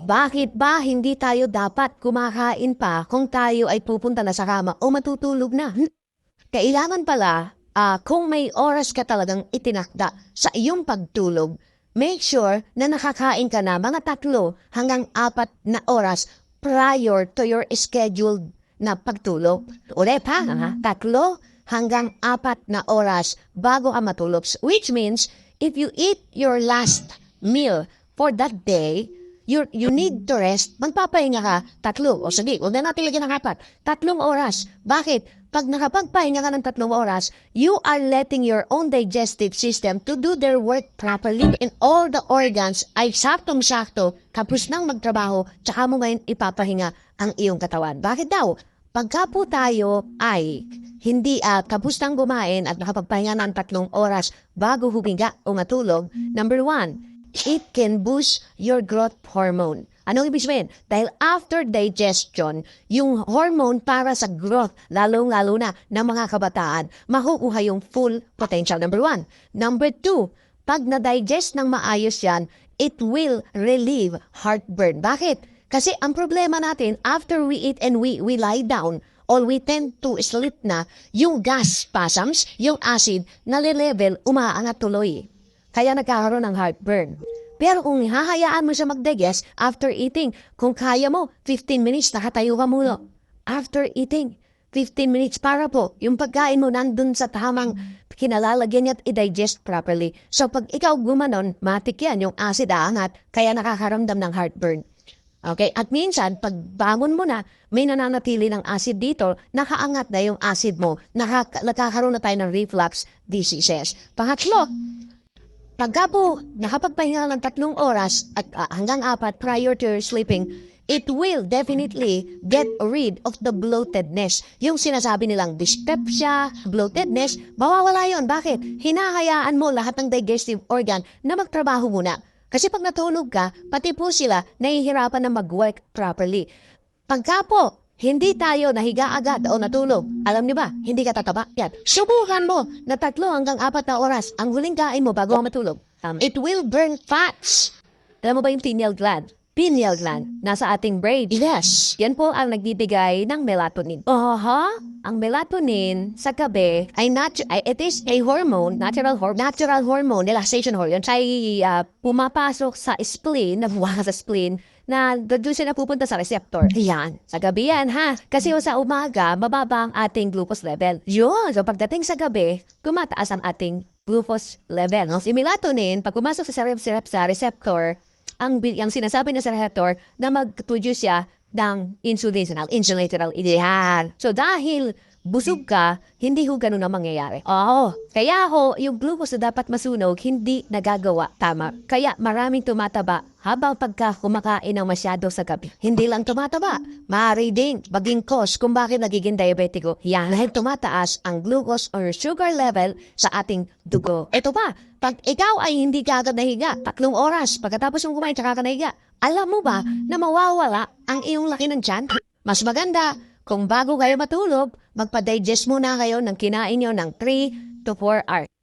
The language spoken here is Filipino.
Bakit ba hindi tayo dapat kumakain pa kung tayo ay pupunta na sa kama o matutulog na? Hmm? Kailangan pala, ah, kung may oras ka talagang itinakda sa iyong pagtulog, make sure na nakakain ka na mga tatlo hanggang apat na oras prior to your scheduled na pagtulog. Uli pa, ha? tatlo hanggang apat na oras bago ka matulog. Which means, if you eat your last meal for that day, you you need to rest, magpapahinga ka tatlo. O sige, huwag na natin lagyan ng apat. Tatlong oras. Bakit? Pag nakapagpahinga ka ng tatlong oras, you are letting your own digestive system to do their work properly and all the organs ay saktong-sakto tapos nang magtrabaho, tsaka mo ngayon ipapahinga ang iyong katawan. Bakit daw? Pagka po tayo ay hindi at tapos nang kumain at nakapagpahinga ng tatlong oras bago humiga o matulog, number one, it can boost your growth hormone. Anong ibig sabihin? Dahil after digestion, yung hormone para sa growth, lalong-lalo na ng mga kabataan, makukuha yung full potential, number one. Number two, pag na-digest ng maayos yan, it will relieve heartburn. Bakit? Kasi ang problema natin, after we eat and we, we lie down, or we tend to sleep na, yung gas spasms, yung acid, nale-level, umaangat tuloy. Kaya nagkakaroon ng heartburn. Pero kung hahayaan mo siya mag-digest after eating, kung kaya mo, 15 minutes nakatayo ka muna. After eating, 15 minutes para po, yung pagkain mo nandun sa tamang kinalalagyan niya at i-digest properly. So pag ikaw gumanon, matik yan, yung acid aangat, kaya nakakaramdam ng heartburn. Okay? At minsan, pag bangon mo na, may nananatili ng acid dito, nakaangat na yung acid mo, nakaka- nakakaroon na tayo ng reflux diseases. Pangatlo, Pagka po nakapagpahinga ng tatlong oras at ah, hanggang apat prior to your sleeping, it will definitely get rid of the bloatedness. Yung sinasabi nilang dyspepsia, bloatedness, mawawala yon. Bakit? Hinahayaan mo lahat ng digestive organ na magtrabaho muna. Kasi pag natulog ka, pati po sila nahihirapan na mag-work properly. Pagka po, hindi tayo nahiga agad o natulog. Alam niyo ba, hindi ka tataba. Yan. Subukan mo na tatlo hanggang apat na oras ang huling kain mo bago matulog. Um, it will burn fats. Alam mo ba yung pineal gland? Pineal gland, nasa ating brain. Yes. Yan po ang nagbibigay ng melatonin. Aha, ang melatonin sa gabi ay, natu- ay it is a hormone, natural hormone, natural hormone, relaxation hormone. Siya ay ah, pumapasok sa spleen, nabuwa sa spleen, na doon siya napupunta sa receptor. Yan. Sa gabi yan, ha? Kasi sa umaga, mababa ang ating glucose level. Yun. So, pagdating sa gabi, kumataas ang ating glucose level. No? Si melatonin, pag pumasok sa, sa, sa receptor, ang, ang sinasabi na sa receptor na mag-produce siya ng insulin, so, insulin literal yan. So, dahil busog ka, hindi ho ganun ang mangyayari. Oo. Kaya ho, yung glucose na dapat masunog, hindi nagagawa tama. Kaya maraming tumataba habang pagka kumakain ng masyado sa gabi. Hindi lang tumataba. Maaari din maging cause kung bakit nagiging diabetiko. Yan dahil tumataas ang glucose or sugar level sa ating dugo. Ito pa, pag ikaw ay hindi ka agad nahiga, tatlong oras pagkatapos mong kumain, tsaka ka nahiga, alam mo ba na mawawala ang iyong laki ng tiyan? Mas maganda kung bago kayo matulog, magpa-digest muna kayo ng kinain nyo ng 3 to 4 hours.